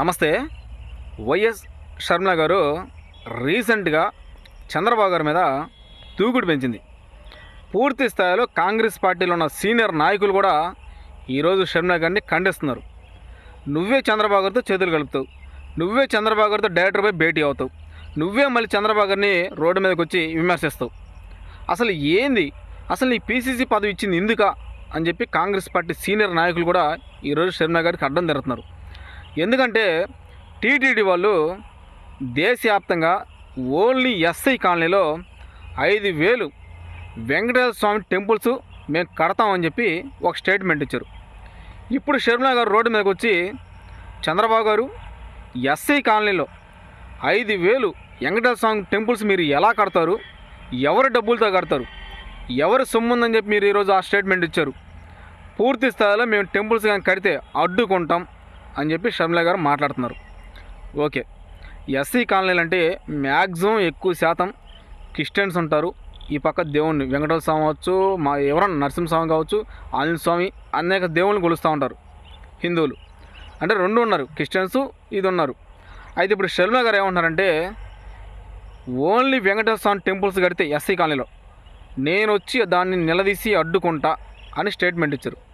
నమస్తే. వైఎస్ షర్మిల గారు రీసెంట్గా చంద్రబాబు గారి మీద తూకుడు పెంచింది. పూర్తి స్థాయిలో కాంగ్రెస్ పార్టీలో ఉన్న సీనియర్ నాయకులు కూడా ఈరోజు షర్మిల గారిని ఖండిస్తున్నారు. నువ్వే చంద్రబాబు గారితో చేతులు కలుపుతావు. నువ్వే చంద్రబాబు గారితో డైరెక్టర్ పోయి భేటీ అవుతావు. నువ్వే మళ్ళీ చంద్రబాబు గారిని రోడ్డు మీదకి వచ్చి విమర్శిస్తావు. అసలు ఏంది? అసలు నీ పీసీసీ పదవి ఇచ్చింది ఎందుక అని చెప్పి కాంగ్రెస్ పార్టీ సీనియర్ నాయకులు కూడా ఈరోజు షర్మిల గారికి అడ్డం తిరుగుతున్నారు ఎందుకంటే టీటీడీ వాళ్ళు దేశవ్యాప్తంగా ఓన్లీ ఎస్ఐ కాలనీలో ఐదు వేలు వెంకటేశ్వర స్వామి టెంపుల్స్ మేము కడతామని చెప్పి ఒక స్టేట్మెంట్ ఇచ్చారు. ఇప్పుడు షర్మిల గారు రోడ్డు మీదకి వచ్చి చంద్రబాబు గారు ఎస్ఐ కాలనీలో ఐదు వేలు వెంకటేశ్వర స్వామి టెంపుల్స్ మీరు ఎలా కడతారు? ఎవరి డబ్బులతో కడతారు? ఎవరి సొమ్ము ఉందని చెప్పి మీరు ఈరోజు ఆ స్టేట్మెంట్ ఇచ్చారు. పూర్తి స్థాయిలో మేము టెంపుల్స్ కానీ కడితే అడ్డుకుంటాం. అని చెప్పి షర్మిల గారు మాట్లాడుతున్నారు. ఓకే. ఎస్సీ కాలనీలు అంటే మ్యాక్సిమం ఎక్కువ శాతం క్రిస్టియన్స్ ఉంటారు. ఈ పక్క దేవుణ్ణి వెంకటేశ్వర స్వామి కావచ్చు మా ఎవరన్నా నరసింహస్వామి కావచ్చు ఆంజనేయ స్వామి అనేక దేవుళ్ళు కొలుస్తూ ఉంటారు. హిందువులు. అంటే రెండు ఉన్నారు క్రిస్టియన్స్ ఇది ఉన్నారు అయితే ఇప్పుడు షర్మిల గారు ఏమంటున్నారంటే ఓన్లీ వెంకటేశ్వర స్వామి టెంపుల్స్ కడితే ఎస్సీ కాలనీలో నేను వచ్చి దాన్ని నిలదీసి అడ్డుకుంటా అని స్టేట్మెంట్ ఇచ్చారు.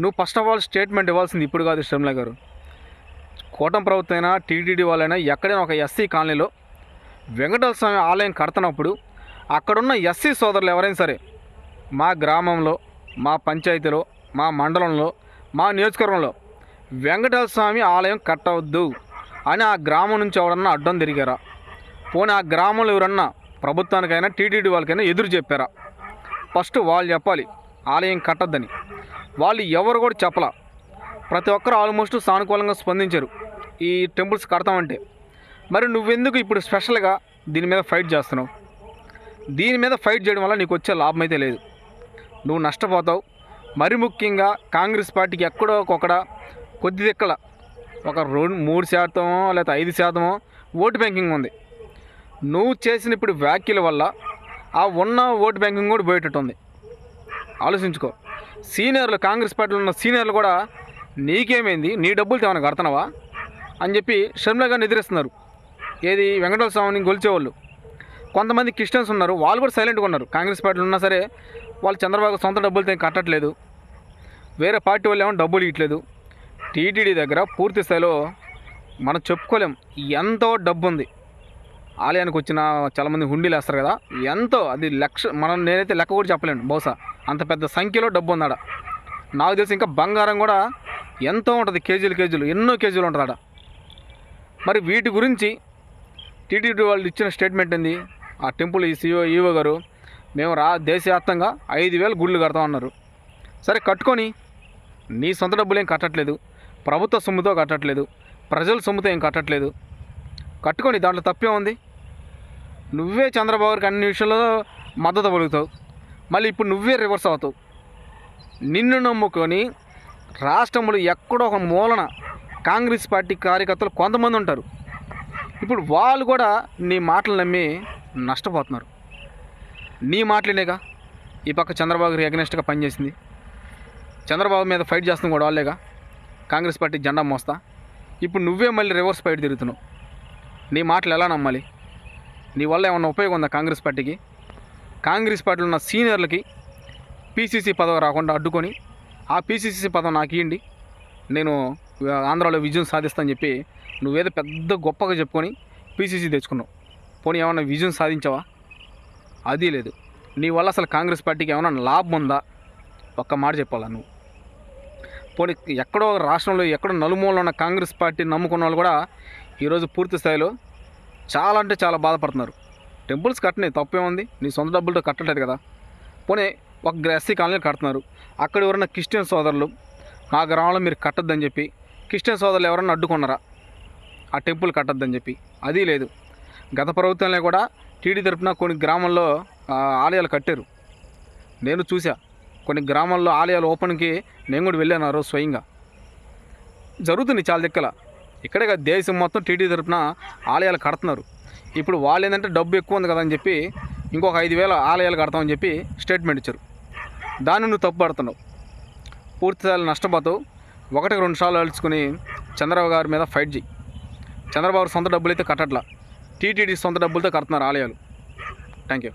నువ్వు ఫస్ట్ ఆఫ్ ఆల్ స్టేట్మెంట్ ఇవ్వాల్సింది ఇప్పుడు కాదు షర్మిల గారు. కోటం ప్రభుత్వం అయినా టీటీడీ వాళ్ళైనా ఎక్కడైనా ఒక ఎస్సీ కాలనీలో వెంకటేశ్వర స్వామి ఆలయం కడుతున్నప్పుడు అక్కడున్న ఎస్సీ సోదరులు ఎవరైనా సరే మా గ్రామంలో మా పంచాయతీలో మా మండలంలో మా నియోజకవర్గంలో వెంకటేశ్వర స్వామి ఆలయం కట్టవద్దు అని ఆ గ్రామం నుంచి ఎవరన్నా అడ్డం తిరిగారా? పోనీ ఆ గ్రామంలో ఎవరన్నా ప్రభుత్వానికైనా టీటీడీ వాళ్ళకైనా ఎదురు చెప్పారా? ఫస్ట్ వాళ్ళు చెప్పాలి ఆలయం కట్టద్దని. వాళ్ళు ఎవరు కూడా చెప్పలా. ప్రతి ఒక్కరు ఆల్మోస్ట్ సానుకూలంగా స్పందించారు. ఈ టెంపుల్స్ కడతామంటే. మరి నువ్వెందుకు ఇప్పుడు స్పెషల్గా దీని మీద ఫైట్ చేస్తున్నావు? దీని మీద ఫైట్ చేయడం వల్ల నీకు వచ్చే లాభం అయితే లేదు. నువ్వు నష్టపోతావు. మరి ముఖ్యంగా కాంగ్రెస్ పార్టీకి ఎక్కడో ఒకడ కొద్ది దిక్కల ఒక రెండు మూడు శాతమో లేకపోతే ఐదు శాతమో ఓటు బ్యాంకింగ్ ఉంది. నువ్వు చేసిన ఇప్పుడు వ్యాఖ్యల వల్ల ఆ ఉన్న ఓటు బ్యాంకింగ్ కూడా పోయేటట్టు ఉంది ఆలోచించుకో. సీనియర్లు కాంగ్రెస్ పార్టీలో ఉన్న సీనియర్లు కూడా నీకేమైంది? నీ డబ్బులు ఏమైనా కడుతున్నావా? అని చెప్పి షర్మిల గారిని ఎదిరిస్తున్నారు. ఏది? వెంకటేశ్వర స్వామిని గొలిచేవాళ్ళు. కొంతమంది క్రిస్టియన్స్ ఉన్నారు. వాళ్ళు కూడా సైలెంట్గా ఉన్నారు. కాంగ్రెస్ పార్టీలో ఉన్నా సరే వాళ్ళు చంద్రబాబు సొంత డబ్బులతో కట్టట్లేదు. వేరే పార్టీ వాళ్ళు ఏమో డబ్బులు ఇవ్వట్లేదు టీటీడీ దగ్గర పూర్తి స్థాయిలో మనం చెప్పుకోలేం. ఎంతో డబ్బు ఉంది. ఆలయానికి వచ్చిన చాలామంది హుండీలు వేస్తారు కదా. ఎంతో. అది లక్ష మనం నేనైతే లెక్క కూడా చెప్పలేను. బహుశా అంత పెద్ద సంఖ్యలో డబ్బు ఉందాడ నాకు తెలిసి ఇంకా బంగారం కూడా ఎంతో ఉంటుంది కేజీలు కేజీలు ఎన్నో కేజీలు ఉంటుంది ఆడ మరి వీటి గురించి టీటీడీ వాళ్ళు ఇచ్చిన స్టేట్మెంట్ ఏంది? ఆ టెంపుల్ ఈ సిఓ ఈవో గారు మేము రా దేశవ్యాప్తంగా ఐదు వేలు గుళ్ళు కడతామన్నారు సరే కట్టుకొని నీ సొంత డబ్బులు కట్టట్లేదు. ప్రభుత్వ సొమ్ముతో కట్టట్లేదు. ప్రజల సొమ్ముతో ఏం కట్టట్లేదు. కట్టుకొని దాంట్లో తప్పే ఉంది నువ్వే చంద్రబాబు గారికి అన్ని విషయాల్లో మద్దతు పలుకుతావు. మళ్ళీ ఇప్పుడు నువ్వే రివర్స్ అవుతావు. నిన్ను నమ్ముకొని రాష్ట్రంలో ఎక్కడో ఒక మూలన కాంగ్రెస్ పార్టీ కార్యకర్తలు కొంతమంది ఉంటారు. ఇప్పుడు వాళ్ళు కూడా నీ మాటలు నమ్మి నష్టపోతున్నారు. నీ మాటలేనేగా? ఈ పక్క చంద్రబాబు గారికి అగ్నెస్ట్గా పనిచేసింది. చంద్రబాబు మీద ఫైట్ చేస్తుంది కూడా వాళ్ళేగా? కాంగ్రెస్ పార్టీ జెండా మోస్తా. ఇప్పుడు నువ్వే మళ్ళీ రివర్స్ ఫైట్ తిరుగుతున్నావు. నీ మాటలు ఎలా నమ్మాలి? నీ వల్ల ఏమన్నా ఉపయోగం ఉందా కాంగ్రెస్ పార్టీకి? కాంగ్రెస్ పార్టీలో ఉన్న సీనియర్లకి పీసీసీ పదవి రాకుండా అడ్డుకొని ఆ పీసీసీ పదవి నాకు ఇవ్వండి నేను ఆంధ్రాలో విజయం సాధిస్తానని చెప్పి నువ్వేదో పెద్ద గొప్పగా చెప్పుకొని పీసీసీ తెచ్చుకున్నావు. పోనీ ఏమన్నా విజయం సాధించావా? అది లేదు. నీ వల్ల అసలు కాంగ్రెస్ పార్టీకి ఏమైనా లాభం ఉందా? ఒక్క మాట చెప్పాలా నువ్వు? పోనీ ఎక్కడో రాష్ట్రంలో ఎక్కడో నలుమూలలో ఉన్న కాంగ్రెస్ పార్టీ నమ్ముకున్న వాళ్ళు కూడా ఈరోజు పూర్తి స్థాయిలో చాలా అంటే చాలా బాధపడుతున్నారు. టెంపుల్స్ కట్టనే తప్పేముంది? నీ సొంత డబ్బులతో కట్టలేదు కదా? పోనీ ఒక ఎస్సీ కాలనీ కడుతున్నారు. అక్కడ ఎవరన్నా క్రిస్టియన్ సోదరులు మా గ్రామంలో మీరు కట్టొద్దని చెప్పి క్రిస్టియన్ సోదరులు ఎవరన్నా అడ్డుకున్నారా? ఆ టెంపుల్ కట్టొద్దని చెప్పి. అది లేదు. గత ప్రభుత్వంలో కూడా టీడీ తరపున కొన్ని గ్రామాల్లో ఆలయాలు కట్టారు. నేను చూసా కొన్ని గ్రామాల్లో ఆలయాలు ఓపెన్కి నేను కూడా వెళ్ళాను ఆ రోజు స్వయంగా. జరుగుతుంది చాలా దిక్కల ఇక్కడే దేశం మొత్తం టీడీ తరపున ఆలయాలు కడుతున్నారు. ఇప్పుడు వాళ్ళు ఏంటంటే డబ్బు ఎక్కువ ఉంది కదా అని చెప్పి ఇంకొక ఐదు వేల ఆలయాలు కడతామని చెప్పి స్టేట్మెంట్ ఇచ్చారు. దాన్ని నువ్వు తప్పు పడుతున్నావు. పూర్తి నష్టపోతావు. ఒకటికి రెండు సార్లు అలుచుకుని చంద్రబాబు గారి మీద ఫైట్ చేయి చంద్రబాబు సొంత డబ్బులు అయితే కట్టట్లా. టీటీడీ సొంత డబ్బులతో కడుతున్నారు ఆలయాలు. Thank you